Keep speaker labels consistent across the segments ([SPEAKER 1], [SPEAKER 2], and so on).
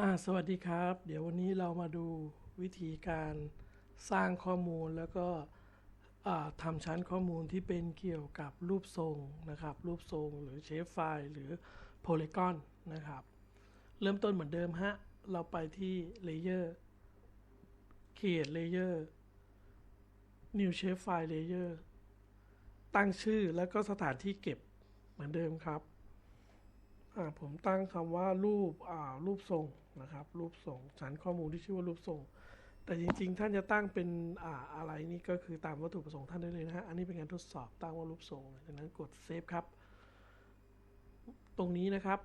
[SPEAKER 1] อ่าสวัสดีครับ เดี๋ยววันนี้เรามาดูวิธีการสร้างข้อมูลแล้วก็ทำชั้นข้อมูลที่เป็นเกี่ยวกับรูปทรงนะครับ รูปทรงหรือเชฟไฟล์หรือโพลีกอนนะครับ เริ่มต้นเหมือนเดิมฮะ เราไปที่ Layer Create Layer New Shape File Layer ตั้งชื่อแล้วก็สถานที่เก็บเหมือนเดิมครับ ผมตั้งคำว่ารูปรูปทรงนะครับ รูปทรงชั้นข้อมูลที่ชื่อว่ารูปทรง แต่จริงๆ ท่านจะตั้งเป็นออะไรนี่ก็คือตามวัตถุประสงค์ท่านได้เลยนะฮะอันนี้เป็นการทดสอบตั้งว่ารูปทรงจากนั้นกดเซฟครับ ตรงนี้นะครับ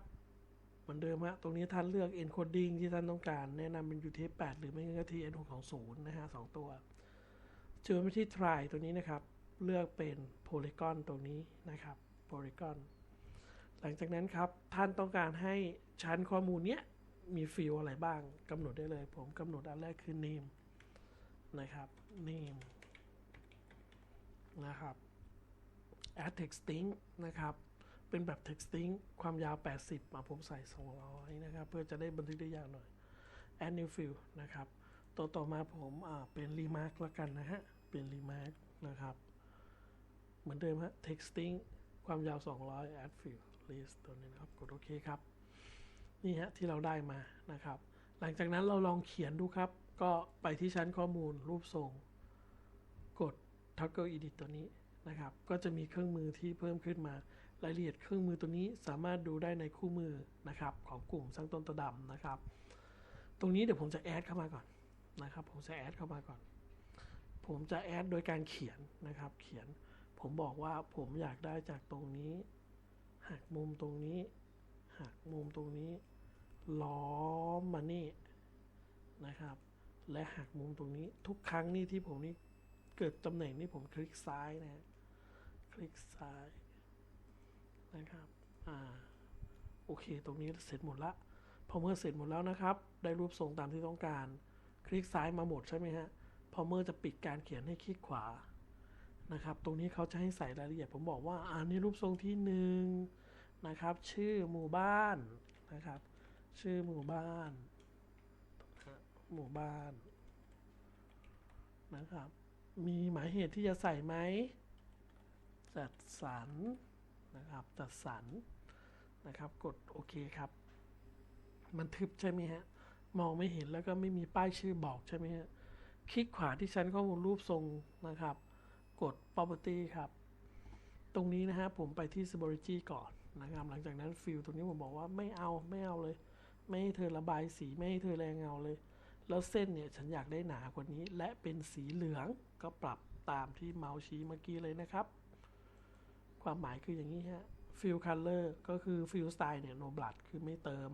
[SPEAKER 1] เหมือนเดิมฮะตรงนี้ท่านเลือก encoding ที่ท่านต้องการ แนะนำเป็น UTF-8 หรือไม่ก็ TN620 นะฮะสองตัวเจอไปที่ try ตัวนี้นะครับ เลือกเป็น polygon ตรงนี้นะครับ polygon หลังจากนั้นครับ ท่านต้องการให้ชั้นข้อมูลเนี้ยมีฟิลอะไรบ้างกำหนดได้เลย ผมกำหนดอันแรกคือ name นะครับ name นะครับ add texting นะครับ เป็นแบบ texting ความยาว 80 มาผมใส่ 200 นะครับ เพื่อจะได้บันทึกได้ยาวหน่อย add new field นะครับต่อต่อมาผมเป็น remark ละกันนะฮะ เป็น remark นะครับ เหมือนเดิมฮะ texting ความยาว 200 add field list ตัวนี้นะครับ กดโอเคครับ นี่ฮะที่เราได้มานะครับ หลังจากนั้นเราลองเขียนดูครับ ก็ไปที่ชั้นข้อมูลรูปทรง กด toggle edit ตัวนี้นะครับ ก็จะมีเครื่องมือที่เพิ่มขึ้นมารายละเอียดเครื่องมือตัวนี้สามารถดูได้ในคู่มือนะครับของกลุ่มสร้างต้นตะดำนะครับ ตรงนี้เดี๋ยวผมจะแอดเข้ามาก่อนนะครับ ผมจะแอดเข้ามาก่อน ผมจะแอดโดยการเขียนนะครับ เขียน ผมบอกว่าผมอยากได้จากตรงนี้ หักมุมตรงนี้ หักมุมตรงนี้ ล้อมมานี่นะครับ และหักมุมตรงนี้ทุกครั้งนี่ที่ผมนี่เกิดตำแหน่งนี่ผมคลิกซ้ายนะ คลิกซ้ายนะครับ อ่า โอเค ตรงนี้เสร็จหมดละ พอเมื่อเสร็จหมดแล้วนะครับ ได้รูปทรงตามที่ต้องการ คลิกซ้ายมาหมดใช่ไหมฮะ พอเมื่อจะปิดการเขียนให้คลิกขวา นะครับ ตรงนี้เขาจะให้ใส่รายละเอียด ผมบอกว่าอันนี้รูปทรงที่หนึ่งนะครับ ชื่อหมู่บ้านนะครับ ชื่อหมู่บ้าน หมู่บ้านนะครับ มีหมายเหตุที่จะใส่ไหม จัดสรรนะครับ จัดสรรนะครับ กดโอเคครับ มันทึบใช่ไหมฮะ มองไม่เห็นแล้วก็ไม่มีป้ายชื่อบอกใช่ไหมฮะ คลิกขวาที่ชั้นข้อมูลรูปทรงนะครับ กด property ครับ ตรงนี้นะฮะผมไปที่ symbology ก่อนนะครับหลังจากนั้น fill ตรงนี้ผมบอกว่าไม่เอาไม่เอาเลย ไม่ให้เธอระบายสีไม่ให้เธอแรงเงาเลย แล้วเส้นเนี่ยฉันอยากได้หนากว่านี้ และเป็นสีเหลืองก็ปรับตามที่เมาส์ชี้เมื่อกี้เลยนะครับ ความหมายคืออย่างนี้ฮะ fill color ก็คือ fill style เนี่ย no blood คือไม่เติม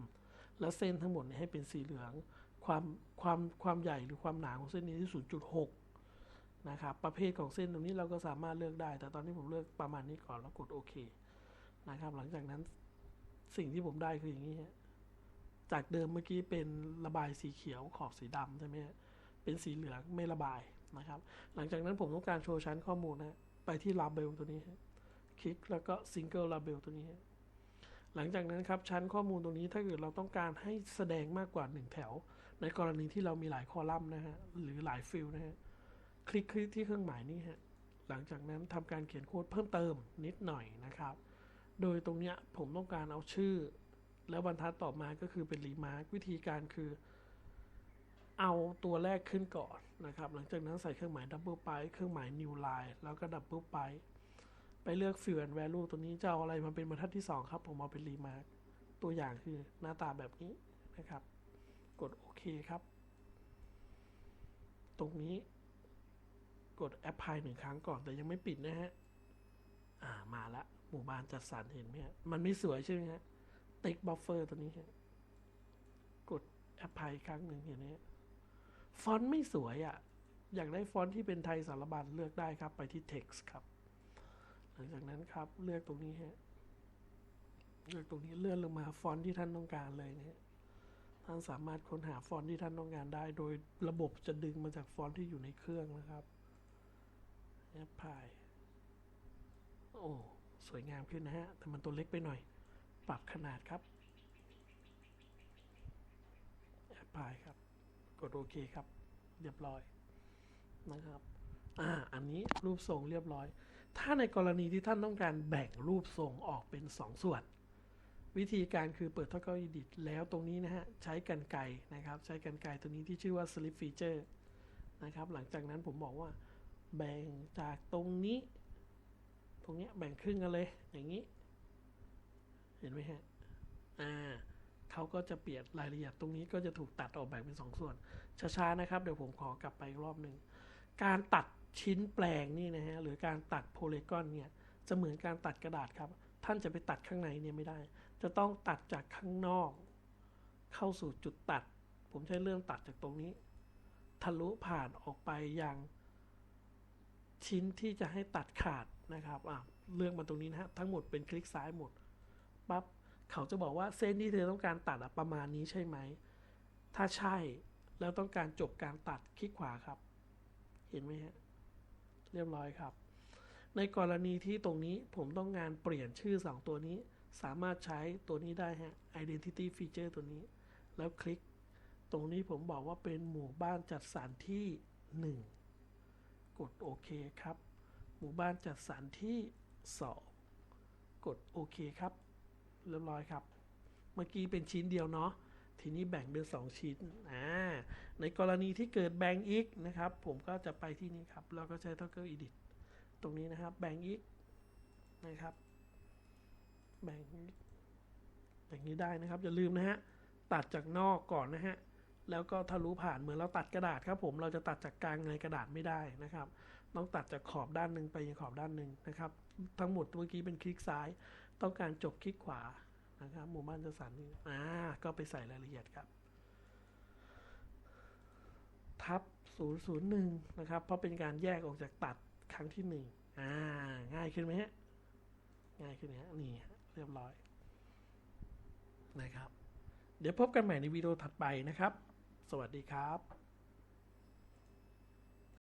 [SPEAKER 1] แล้วเส้นทั้งหมดให้เป็นสีเหลือง ความความความใหญ่หรือความหนาของเส้นนี้ที่ 0.6 นะครับ ประเภทของเส้นตรงนี้เราก็สามารถเลือกได้ แต่ตอนนี้ผมเลือกประมาณนี้ก่อนแล้วกดโอเคนะครับ หลังจากนั้นสิ่งที่ผมได้คืออย่างนี้ จากเดิมเมื่อกี้เป็นระบายสีเขียวขอบสีดำใช่ไหมเป็นสีเหลืองไม่ระบายนะครับ หลังจากนั้นผมต้องการโชว์ชั้นข้อมูลนะไปที่ label ตัวนี้คลิกแล้วก็ single label ตัวนี้ หลังจากนั้นครับชั้นข้อมูลตรงนี้ถ้าเกิดเราต้องการให้แสดงมากกว่า 1 แถว ในกรณีที่เรามีหลายคอลัมน์นะฮะหรือหลายฟิลนะฮะ คลิกที่เครื่องหมายนี้ฮะ หลังจากนั้นทำการเขียนโค้ดเพิ่มเติมนิดหน่อยนะครับ โดยตรงเนี้ยผมต้องการเอาชื่อ แล้วบรรทัดต่อมาก็คือเป็นรีมาร์กวิธีการคือ เอาตัวแรกขึ้นก่อนนะครับ หลังจากนั้นใส่เครื่องหมายดับเบิลไปเครื่องหมาย new line แล้วก็ดับเบิลไปไปเลือก fill and value ตัวนี้จะเอาอะไรมาเป็นบรรทัดที่ 2 ครับ ผมเอาเป็นรีมาร์กตัวอย่างคือหน้าตาแบบนี้นะครับ กดโอเคครับ ตรงนี้ กด apply หนึ่งครั้งก่อนแต่ยังไม่ปิดนะฮะ อ่ามาละ หมู่บ้านจัดสรรเห็นไหมฮะ มันไม่สวยใช่ไหมฮะ ติ๊กบัฟเฟอร์ตัวนี้ฮะ กดแอปพลายครั้งหนึ่งเห็นไหมฟอนต์ไม่สวยอะ่ะ อยากได้ฟอนต์ที่เป็นไทยสารบัญเลือกได้ครับ ไปที่ text ครับ หลังจากนั้นครับเลือกตรงนี้ฮะ เลือกตรงนี้เลื่อนลงมาฟอนต์ที่ท่านต้องการเลยนะฮะท่านสามารถค้นหาฟอนต์ที่ท่านต้องการได้ โดยระบบจะดึงมาจากฟอนต์ที่อยู่ในเครื่องนะครับ แอปพาย โอ้ สวยงามขึ้นนะฮะ แต่มันตัวเล็กไปหน่อย ปรับขนาดครับโอ apply ครับ กดโอเคครับ เรียบร้อยนะครับอ่าอันนี้รูปทรงเรียบร้อย ถ้าในกรณีที่ท่านต้องการแบ่งรูปทรงออกเป็น 2ส่วน วิธีการคือเปิด Toggle Edit แล้วตรงนี้นะฮะ ใช้กันไกรนะครับ ใช้กันไกรตัวนี้ที่ชื่อว่า Slip Feature นะครับ หลังจากนั้นผมบอกว่า แบ่งจากตรงนี้ ตรงเนี้ยแบ่งครึ่งกันเลย อย่างนี้ เห็นไหมฮะ อ่าเขาก็จะเปลี่ยนรายละเอียดตรงนี้ก็จะถูกตัดออกแบ่งเป็นสองส่วน ช้าๆนะครับ เดี๋ยวผมขอกลับไปอีกรอบหนึ่ง การตัดชิ้นแปลงนี่นะฮะ หรือการตัดโพลีกอนเนี่ยจะเหมือนการตัดกระดาษครับ ท่านจะไปตัดข้างในเนี่ยไม่ได้ จะต้องตัดจากข้างนอก เข้าสู่จุดตัด ผมใช้เรื่องตัดจากตรงนี้ ทะลุผ่านออกไปยัง ชิ้นที่จะให้ตัดขาดนะครับอะเลือกมาตรงนี้นะฮะทั้งหมดเป็นคลิกซ้ายหมดปั๊บเขาจะบอกว่าเส้นที่เธอต้องการตัดประมาณนี้ใช่ไหม ถ้าใช่แล้วต้องการจบการตัดคลิกขวาครับ เห็นไหมฮะเรียบร้อยครับ ในกรณีที่ตรงนี้ผมต้องการเปลี่ยนชื่อสองตัวนี้ สามารถใช้ตัวนี้ได้ฮะ identity feature ตัวนี้ แล้วคลิก ตรงนี้ผมบอกว่าเป็นหมู่บ้านจัดสรรที่ 1 กดโอเคครับ หมู่บ้านจัดสรรที่ 2 กดโอเคครับ เรียบร้อยครับ เมื่อกี้เป็นชิ้นเดียวเนาะทีนี้แบ่งเป็น 2 ชิ้นอ่าในกรณีที่เกิดแบ่งอีกนะครับ ผมก็จะไปที่นี่ครับแล้วก็ใช้ Toggle Edit ตรงนี้นะครับแบ่งอีกนะครับ แบ่งอีกอย่งนี้ได้นะครับ อย่าลืมนะฮะ ตัดจากนอกก่อนนะฮะ แล้วก็ทะลุผ่านเหมือนเราตัดกระดาษครับผมเราจะตัดจากกลางในกระดาษไม่ได้นะครับ ต้องตัดจากขอบด้านหนึ่งไปยังขอบด้านหนึ่งนะครับ ทั้งหมดเมื่อกี้เป็นคลิกซ้าย ต้องการจบคลิกขวานะครับหมู่บ้านจัดสรรนี่อ่าก็ไปใส่รายละเอียดครับ ทับ 001 นะครับ เพราะเป็นการแยกออกจากตัดครั้งที่หนึ่งอ่า ง่ายขึ้นไหมฮะ ง่ายขึ้นไหมฮะนี่เรียบร้อยนะครับ เดี๋ยวพบกันใหม่ในวิดีโอถัดไปนะครับ สวัสดีครับ